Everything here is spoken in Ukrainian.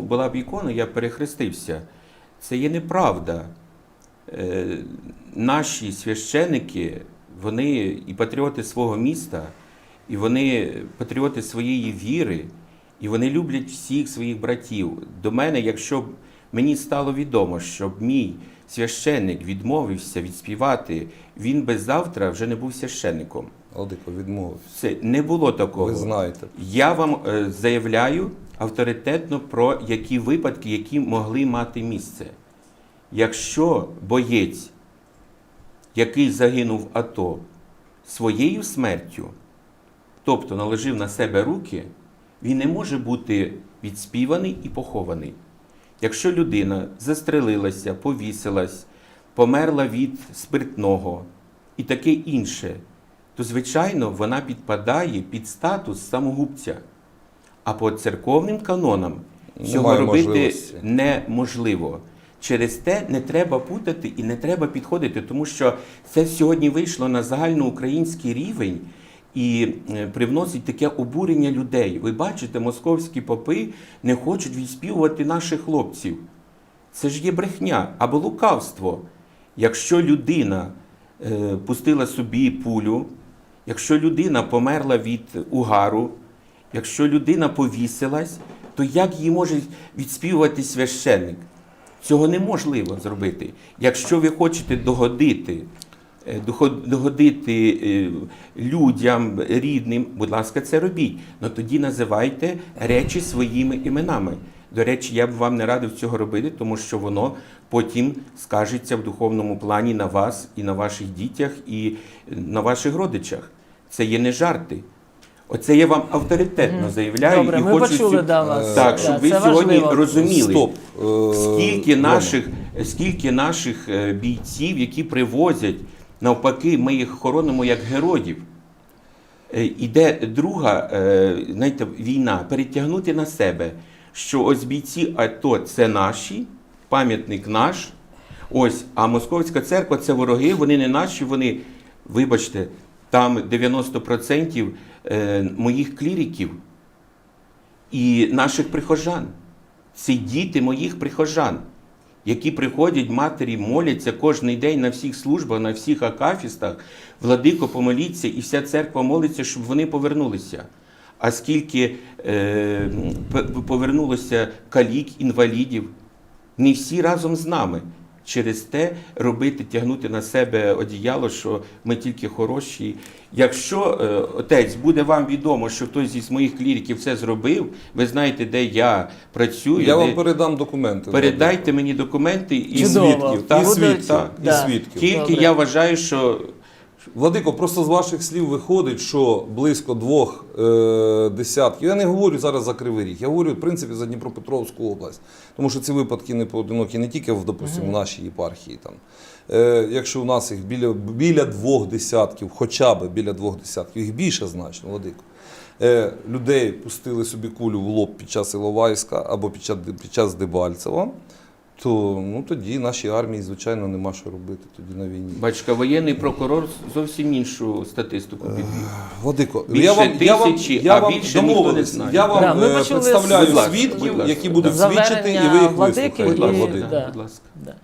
Була б ікона, я перехрестився. Це є неправда. Е, наші священики, вони і патріоти свого міста, і вони патріоти своєї віри, і вони люблять всіх своїх братів. До мене, якщо б мені стало відомо, щоб мій священник відмовився відспівати, він би завтра вже не був священником. Владико, відмовився. Це не було такого. Ви знаєте. Я вам е, заявляю авторитетно про які випадки, які могли мати місце. Якщо боєць, який загинув АТО своєю смертю, тобто наложив на себе руки, він не може бути відспіваний і похований. Якщо людина застрелилася, повісилась, померла від спиртного і таке інше, то, звичайно, вона підпадає під статус самогубця. А по церковним канонам цього робити можливості. неможливо. Через те не треба путати і не треба підходити, тому що це сьогодні вийшло на загальноукраїнський рівень і е, привносить таке обурення людей. Ви бачите, московські попи не хочуть відспівувати наших хлопців. Це ж є брехня або лукавство. Якщо людина е, пустила собі пулю, якщо людина померла від угару, якщо людина повісилась, то як її може відспівувати священник? Цього неможливо зробити. Якщо ви хочете догодити, е, догодити е, людям, рідним, будь ласка, це робіть. Ну тоді називайте речі своїми іменами. До речі, я б вам не радив цього робити, тому що воно потім скажеться в духовному плані на вас і на ваших дітях, і на ваших родичах. Це є не жарти. Оце я вам авторитетно заявляю Добре, і ми хочу почули сю- да, вас. так, Да, щоб ви це сьогодні важливо. розуміли. Стоп. Е, Скільки Рома, наших, скільки наших е, бійців, які привозять, навпаки, ми їх хоронимо як героїв. Е, Іде друга е, знаєте, війна перетягнути на себе, що ось бійці АТО це наші, пам'ятник наш. Ось, а Московська церква це вороги, вони не наші, вони, вибачте, там 90% е, моїх кліриків і наших прихожан. Це діти моїх прихожан, які приходять, матері, моляться кожен день на всіх службах, на всіх акафістах. Владико, помоліться, і вся церква молиться, щоб вони повернулися. А скільки е, повернулося калік, інвалідів, не всі разом з нами. Через те робити, тягнути на себе одіяло, що ми тільки хороші. Якщо е, отець буде вам відомо, що хтось із моїх кліриків це зробив, ви знаєте, де я працюю. Я де... вам передам документи. Передайте мені документи і Чудово. свідків. Так, І свідків. так. І свідків. Тільки Добре. я вважаю, що Владико, просто з ваших слів виходить, що близько двох е, десятків. Я не говорю зараз за Кривий Ріг, я говорю, в принципі, за Дніпропетровську область. Тому що ці випадки не поодинокі не тільки в, допустимо, в нашій єпархії. Там. Е, якщо у нас їх біля, біля двох десятків, хоча б біля двох десятків, їх більше значно, Владико. Е, людей пустили собі кулю в лоб під час Іловайська або під час, під час Дебальцева, то ну, тоді нашій армії, звичайно, нема що робити тоді на війні. бачка, воєнний прокурор зовсім іншу статистику підвів. Владико, Більше я вам, я вам, тисячі, я а вам більше ніхто не знає. Я вам Да, ми е, почули представляю Будь ласка, свідків, будь ласка, які будуть свідчити, і ви їх владики вислухаєте. Будь і- ласка, да. будь ласка. Да.